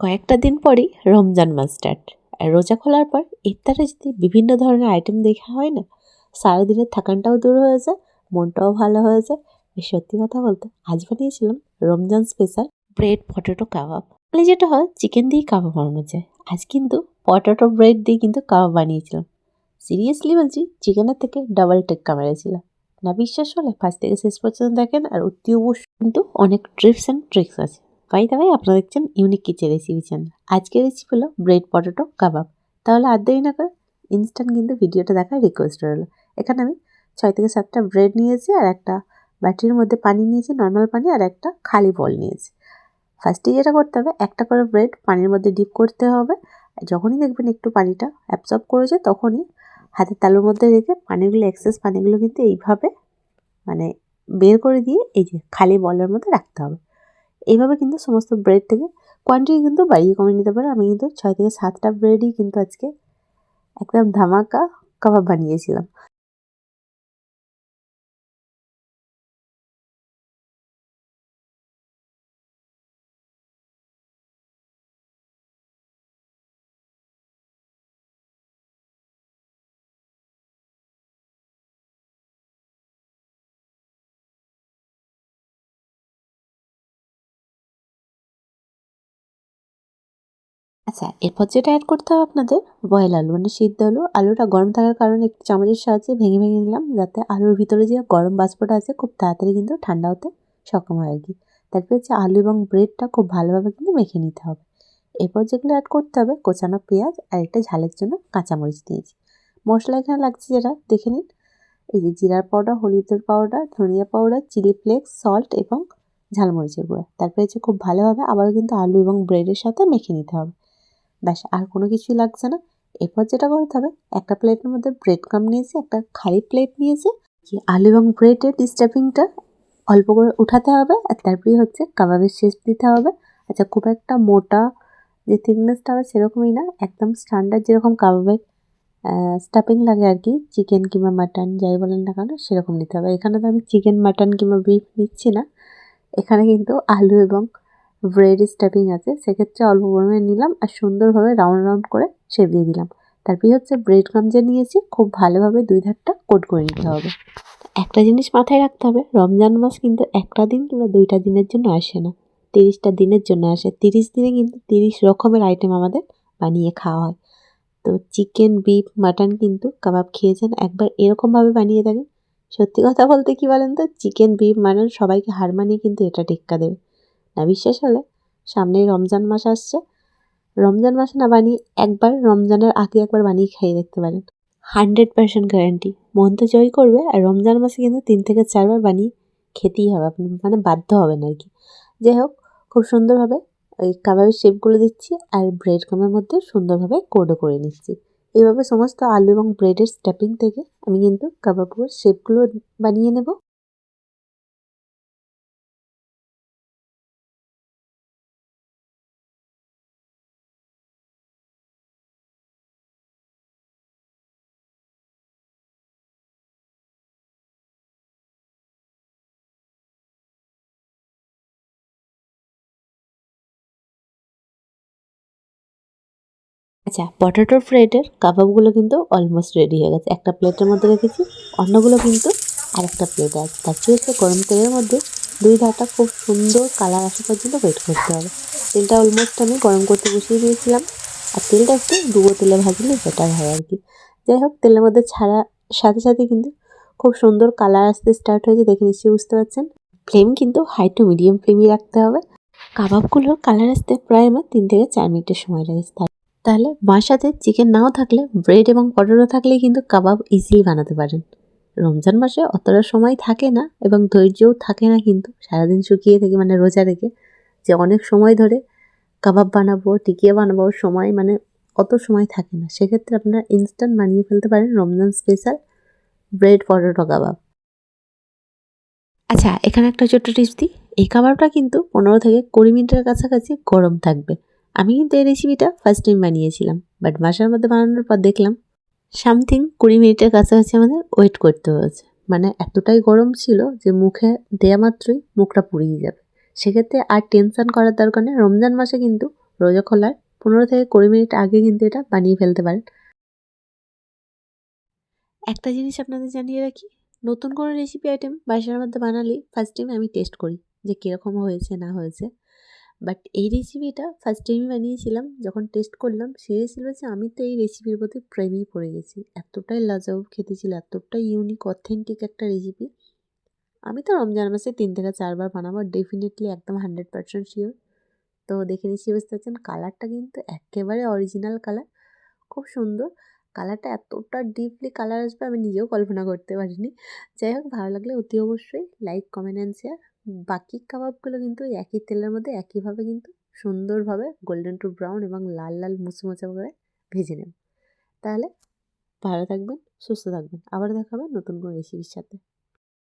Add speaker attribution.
Speaker 1: কয়েকটা দিন পরই রমজান মাস স্টার্ট আর রোজা খোলার পর ইফতারে যদি বিভিন্ন ধরনের আইটেম দেখা হয় না, সারাদিনের থাকানটাও দূর হয়ে যায়, মনটাও ভালো হয়ে যায়। সত্যি কথা বলতে, আজ বানিয়েছিলাম Ramzan special bread potato kebab মানে যেটা হয় চিকেন দিয়ে কাবাব বানানো যায়। আজ কিন্তু পটেটো ব্রেড দিয়ে কিন্তু কাবাব বানিয়েছিলাম। সিরিয়াসলি বলছি চিকেনের থেকে ডাবল টেক্কা মেরেছিলাম না বিশ্বাস হলে ফার্স্ট থেকে শেষ পর্যন্ত দেখেন আর অতি অবশ্য কিন্তু অনেক ট্রিপস অ্যান্ড ট্রিক্স আছে। বাই আপনারা দেখছেন ইউনিক কিচেন রেসিপি চ্যানেল আজকের রেসিপি হলো ব্রেড পটেটো কাবাব তাহলে আর দেরি না করে ইনস্ট্যান্ট কিন্তু ভিডিওটা দেখার রিকোয়েস্ট রইল। এখানে আমি ছয় থেকে সাতটা ব্রেড নিয়েছি আর একটা ব্যাটারির মধ্যে পানি নিয়েছি নর্মাল পানি, আর একটা খালি বল নিয়েছি। ফার্স্টে যেটা করতে হবে, একটা করে ব্রেড পানির মধ্যে ডিপ করতে হবে। যখনই দেখবেন একটু পানিটা অ্যাবসর্ব করেছে, তখনই হাতের তালুর মধ্যে রেখে পানিগুলো এক্সেস পানিগুলো কিন্তু এইভাবে মানে বের করে দিয়ে এই যে খালি বলের মধ্যে রাখতে হবে। এইভাবে কিন্তু সমস্ত ব্রেড থেকে কোয়ান্টিটি কিন্তু বাড়িয়ে কমিয়ে নিতে পারে। আমি কিন্তু ছয় থেকে সাতটা ব্রেডই কিন্তু আজকে একদম ধামাকা কাবাব বানিয়েছিলাম। আচ্ছা এরপর যেটা অ্যাড করতে হবে আপনাদের বয়েল আলু মানে সিদ্ধ আলু। আলুটা গরম থাকার কারণে একটু চামচের সাহায্যে ভেঙে ভেঙে নিলাম, যাতে আলুর ভিতরে যে গরম বাষ্পটা আছে, খুব তাড়াতাড়ি কিন্তু ঠান্ডা হতে সক্ষম হয় আর কি। তারপরে হচ্ছে আলু এবং ব্রেডটা খুব ভালোভাবে কিন্তু মেখে নিতে হবে। এরপর যেগুলো অ্যাড করতে হবে, কোচানো পেঁয়াজ আর একটা ঝালের জন্য কাঁচামরিচ দিয়েছি। মশলা এখানে লাগছে যেটা, দেখে নিন। এই যে জিরার পাউডার হলুদের পাউডার ধনিয়া পাউডার চিলি ফ্লেক্স সল্ট এবং ঝালমরিচের গুঁড়া। তারপরে হচ্ছে খুব ভালোভাবে আবারও কিন্তু আলু এবং ব্রেডের সাথে মেখে নিতে হবে। ব্যাস, আর কোনো কিছুই লাগছে না। এরপর যেটা করতে হবে, একটা প্লেটের মধ্যে ব্রেড ক্রাম নিয়েছি, একটা খালি প্লেট নিয়েছি। আলু এবং ব্রেডের স্টাফিংটা অল্প করে উঠাতে হবে, আর তারপরে হচ্ছে কাবাবের শেষ দিতে হবে। আচ্ছা খুব একটা মোটা যে থিকনেসটা হবে সেরকমই না, একদম স্ট্যান্ডার্ড যেরকম কাবাবের স্টাফিং লাগে আর কি চিকেন কিংবা মাটন যাই বলেন না কেন, সেরকম নিতে হবে। এখানে তো আমি চিকেন মাটন কিংবা বিফ নিচ্ছি না। এখানে কিন্তু আলু এবং ব্রেড স্টাফিং আছে, সেক্ষেত্রে অল্প পরিমাণে নিলাম আর সুন্দরভাবে রাউন্ড রাউন্ড করে শেপ দিয়ে দিলাম। তারপরে হচ্ছে ব্রেড ক্রাম যে নিয়েছি, খুব ভালোভাবে দুই ধারটা কোট করে নিতে হবে। একটা জিনিস মাথায় রাখতে হবে, রমজান মাস কিন্তু একটা দিন কিংবা দুইটা দিনের জন্য আসে না। তিরিশটা দিনের জন্য আসে। তিরিশ দিনে কিন্তু তিরিশ রকমের আইটেম আমাদের বানিয়ে খাওয়া হয়। তো চিকেন বিফ মাটন কিন্তু কাবাব খেয়েছেন, একবার এরকমভাবে বানিয়ে থাকেন সত্যি কথা বলতে কি বলেন তো? চিকেন বিফ মাটন সবাইকে হার মানিয়ে কিন্তু এটা টেক্কা দেবে। না, বিশ্বাস হলে সামনেই রমজান মাস আসছে। রমজান মাসে না বানিয়ে একবার রমজানের আগে একবার বানিয়ে খাইয়ে দেখতে পারেন। Hundred percent guarantee. মন তো জয় করবে আর রমজান মাসে কিন্তু তিন থেকে চারবার বানিয়ে খেতেই হবে। আপনি মানে বাধ্য হবেন আর কি। যাই হোক, খুব সুন্দরভাবে ওই কাবাবের শেপগুলো দিচ্ছি আর ব্রেড কামের মধ্যে সুন্দরভাবে কোডও করে নিচ্ছি। এইভাবে সমস্ত আলু এবং ব্রেডের স্ট্যাপিং থেকে আমি কিন্তু কাবাবগুলোর শেপগুলো বানিয়ে নেব। আচ্ছা পটেটো ফ্রাইডের কাবাবগুলো কিন্তু অলমোস্ট রেডি হয়ে গেছে। একটা প্লেটের মধ্যে রেখেছি, অন্যগুলো কিন্তু আর একটা প্লেটে আছে। তার চেয়ে হচ্ছে গরম তেলের মধ্যে দুই ধারটা খুব সুন্দর কালার আসা পর্যন্ত ওয়েট করতে হবে। তেলটা অলমোস্ট আমি গরম করতে বসিয়ে দিয়েছিলাম। আর তেলটা একটু ডুবো তেলে ভাজলে বেটার হয় আর কি। যাই হোক, তেলের মধ্যে ছাড়া সাথে সাথে কিন্তু খুব সুন্দর কালার আসতে স্টার্ট হয়েছে, দেখে নিশ্চয়ই বুঝতে পারছেন। ফ্লেম কিন্তু হাই টু মিডিয়াম ফ্লেমই রাখতে হবে। কাবাবগুলোর কালার আসতে প্রায় আমার তিন থেকে চার মিনিটের সময় লাগে তাহলে মার সাথে চিকেন নাও থাকলে ব্রেড এবং পটেটো থাকলেই কিন্তু কাবাব ইজিলি বানাতে পারেন। রমজান মাসে অতটা সময় থাকে না এবং ধৈর্যও থাকে না কিন্তু। সারাদিন শুকিয়ে থেকে মানে রোজা রেখে যে অনেক সময় ধরে কাবাব বানাবো, টিকিয়ে বানাবো, সময় মানে অত সময় থাকে না। সেক্ষেত্রে আপনারা ইনস্ট্যান্ট বানিয়ে ফেলতে পারেন Ramzan special bread potato kebab আচ্ছা এখানে একটা ছোট্ট টিপস দিই। এই কাবাবটা কিন্তু পনেরো থেকে কুড়ি মিনিটের কাছাকাছি গরম থাকবে। আমি কিন্তু এই রেসিপিটা ফার্স্ট টাইম বানিয়েছিলাম বাট বাসার মধ্যে বানানোর পর দেখলাম সামথিং কুড়ি মিনিটের কাছাকাছি আমাদের ওয়েট করতে হয়েছে। মানে এতটাই গরম ছিল যে মুখে দেয়া মাত্রই মুখটা পুড়িয়ে যাবে। সেক্ষেত্রে আর টেনশন করার দরকার নেই। রমজান মাসে কিন্তু রোজা খোলার পনেরো থেকে কুড়ি মিনিট আগে কিন্তু এটা বানিয়ে ফেলতে পারেন। একটা জিনিস আপনাদের জানিয়ে রাখি, নতুন কোনো রেসিপি আইটেম বাসার মধ্যে বানালে ফার্স্ট টাইম আমি টেস্ট করি যে কীরকম হয়েছে, না হয়েছে। বাট এই রেসিপিটা ফার্স্ট টাইমই বানিয়েছিলাম, যখন টেস্ট করলাম, সে ছিল যে আমি তো এই রেসিপির প্রতি প্রেমেই পড়ে গেছি। এতটাই লাজবাব খেতে ছিল এতটাই ইউনিক অথেন্টিক একটা রেসিপি আমি তো রমজান মাসে তিন থেকে চারবার বানাবো ডেফিনেটলি একদম হান্ড্রেড পার্সেন্ট শিওর তো দেখে নিচ্ছি বুঝতে পারছেন কালারটা কিন্তু একেবারে অরিজিনাল কালার খুব সুন্দর। কালারটা এতটা ডিপলি কালার আসবে, আমি নিজেও কল্পনা করতে পারিনি। যাই হোক, ভালো লাগলে অতি অবশ্যই লাইক কমেন্ট অ্যান্ড শেয়ার বাকি কাবাবগুলো কিন্তু একই তেলের মধ্যে একইভাবে কিন্তু সুন্দরভাবে গোল্ডেন টু ব্রাউন এবং লাল লাল মুচমুচে করে ভেজে নেব। তাহলে ভালো থাকবেন, সুস্থ থাকবেন। আবার দেখাবেন নতুন কোনো রেসিপির সাথে।